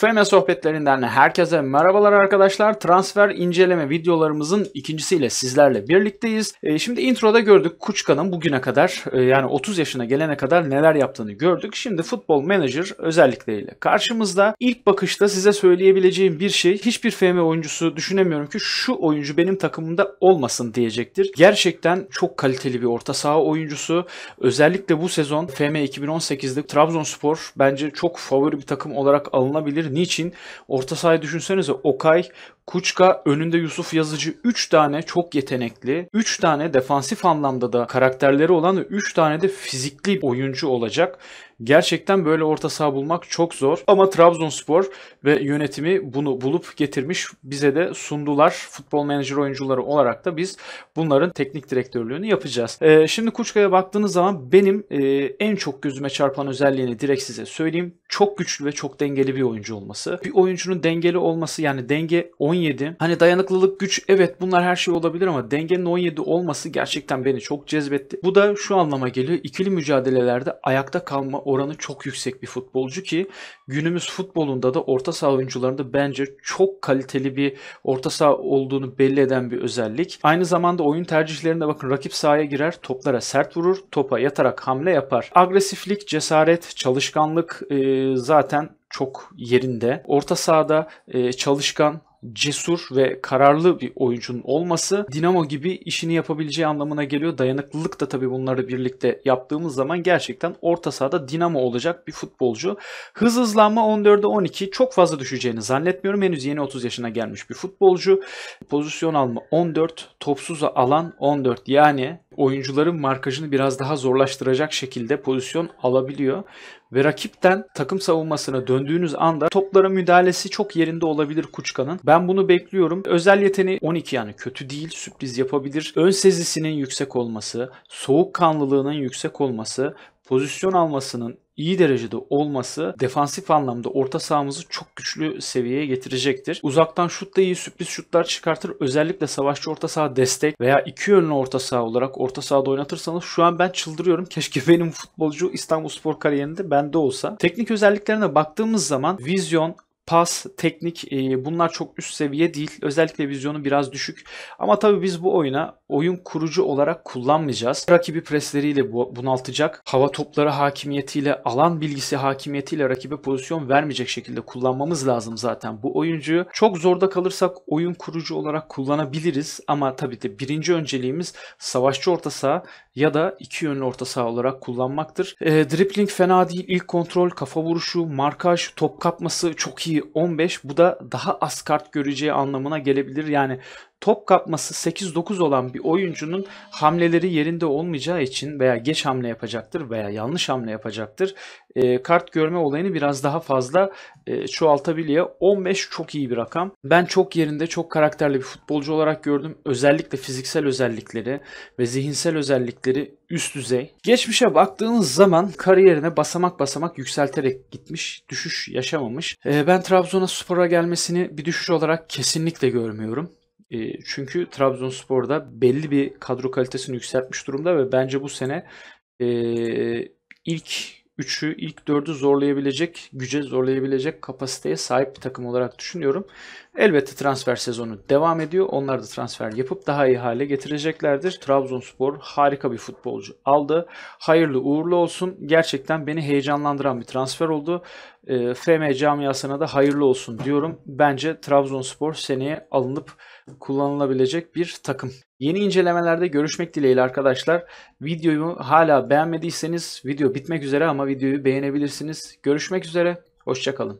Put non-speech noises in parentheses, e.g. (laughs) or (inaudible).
FM sohbetlerinden herkese merhabalar arkadaşlar. Transfer inceleme videolarımızın ikincisiyle sizlerle birlikteyiz. E, şimdi introda gördük Kuçka'nın bugüne kadar e, yani 30 yaşına gelene kadar neler yaptığını gördük. Şimdi Futbol Manager özellikleriyle karşımızda. İlk bakışta size söyleyebileceğim bir şey hiçbir FM oyuncusu düşünemiyorum ki şu oyuncu benim takımımda olmasın diyecektir. Gerçekten çok kaliteli bir orta saha oyuncusu. Özellikle bu sezon FM 2018'de Trabzonspor bence çok favori bir takım olarak alınabilir. Niçin? Orta sahayı düşünsenize Okay, Kuçka, önünde Yusuf Yazıcı 3 tane çok yetenekli, 3 tane defansif anlamda da karakterleri olan 3 tane de fizikli oyuncu olacak. Gerçekten böyle orta saha bulmak çok zor. Ama Trabzonspor ve yönetimi bunu bulup getirmiş. Bize de sundular. Futbol menajer oyuncuları olarak da biz bunların teknik direktörlüğünü yapacağız. Ee, şimdi Kuçka'ya baktığınız zaman benim e, en çok gözüme çarpan özelliğini direkt size söyleyeyim. Çok güçlü ve çok dengeli bir oyuncu olması. Bir oyuncunun dengeli olması yani denge 17. Hani dayanıklılık, güç evet bunlar her şey olabilir ama dengenin 17 olması gerçekten beni çok cezbetti. Bu da şu anlama geliyor. İkili mücadelelerde ayakta kalma oranı çok yüksek bir futbolcu ki günümüz futbolunda da orta saha oyuncularında bence çok kaliteli bir orta saha olduğunu belli eden bir özellik. Aynı zamanda oyun tercihlerinde bakın rakip sahaya girer, toplara sert vurur, topa yatarak hamle yapar. Agresiflik, cesaret, çalışkanlık e, zaten çok yerinde. Orta sahada e, çalışkan, cesur ve kararlı bir oyuncunun olması Dinamo gibi işini yapabileceği anlamına geliyor. Dayanıklılık da tabii bunları birlikte yaptığımız zaman gerçekten orta sahada Dinamo olacak bir futbolcu. Hız hızlanma 14'e 12 çok fazla düşeceğini zannetmiyorum. Henüz yeni 30 yaşına gelmiş bir futbolcu. Pozisyon alma 14, topsuz alan 14 yani oyuncuların markajını biraz daha zorlaştıracak şekilde pozisyon alabiliyor. Ve rakipten takım savunmasına döndüğünüz anda toplara müdahalesi çok yerinde olabilir Kuçka'nın. Ben bunu bekliyorum. Özel yeteneği 12 yani kötü değil sürpriz yapabilir. Ön sezisinin yüksek olması, soğukkanlılığının yüksek olması, pozisyon almasının iyi derecede olması defansif anlamda orta sahamızı çok güçlü seviyeye getirecektir. Uzaktan şut da iyi sürpriz şutlar çıkartır. Özellikle savaşçı orta saha destek veya iki yönlü orta saha olarak orta sahada oynatırsanız şu an ben çıldırıyorum. (laughs) Keşke benim futbolcu İstanbul Spor kariyerinde bende olsa. Teknik özelliklerine baktığımız zaman vizyon, pas, teknik e, bunlar çok üst seviye değil. Özellikle vizyonu biraz düşük. Ama tabii biz bu oyuna oyun kurucu olarak kullanmayacağız. Rakibi presleriyle bunaltacak. Hava topları hakimiyetiyle, alan bilgisi hakimiyetiyle rakibe pozisyon vermeyecek şekilde kullanmamız lazım zaten bu oyuncuyu. Çok zorda kalırsak oyun kurucu olarak kullanabiliriz. Ama tabii de birinci önceliğimiz savaşçı orta saha ya da iki yönlü orta saha olarak kullanmaktır. E, dribbling fena değil. İlk kontrol, kafa vuruşu, markaj, top kapması çok iyi 15 bu da daha az kart göreceği anlamına gelebilir. Yani top kapması 8-9 olan bir oyuncunun hamleleri yerinde olmayacağı için veya geç hamle yapacaktır veya yanlış hamle yapacaktır. E, kart görme olayını biraz daha fazla e, çoğaltabiliyor. 15 çok iyi bir rakam. Ben çok yerinde, çok karakterli bir futbolcu olarak gördüm. Özellikle fiziksel özellikleri ve zihinsel özellikleri üst düzey. Geçmişe baktığınız zaman kariyerine basamak basamak yükselterek gitmiş, düşüş yaşamamış. E, ben Trabzon'a Spor'a gelmesini bir düşüş olarak kesinlikle görmüyorum. Çünkü Trabzonspor'da belli bir kadro kalitesini yükseltmiş durumda ve bence bu sene ilk 3'ü, ilk 4'ü zorlayabilecek, güce zorlayabilecek kapasiteye sahip bir takım olarak düşünüyorum. Elbette transfer sezonu devam ediyor. Onlar da transfer yapıp daha iyi hale getireceklerdir. Trabzonspor harika bir futbolcu aldı. Hayırlı uğurlu olsun. Gerçekten beni heyecanlandıran bir transfer oldu. E, FM camiasına da hayırlı olsun diyorum. Bence Trabzonspor seneye alınıp kullanılabilecek bir takım. Yeni incelemelerde görüşmek dileğiyle arkadaşlar. Videoyu hala beğenmediyseniz video bitmek üzere ama videoyu beğenebilirsiniz. Görüşmek üzere. Hoşçakalın.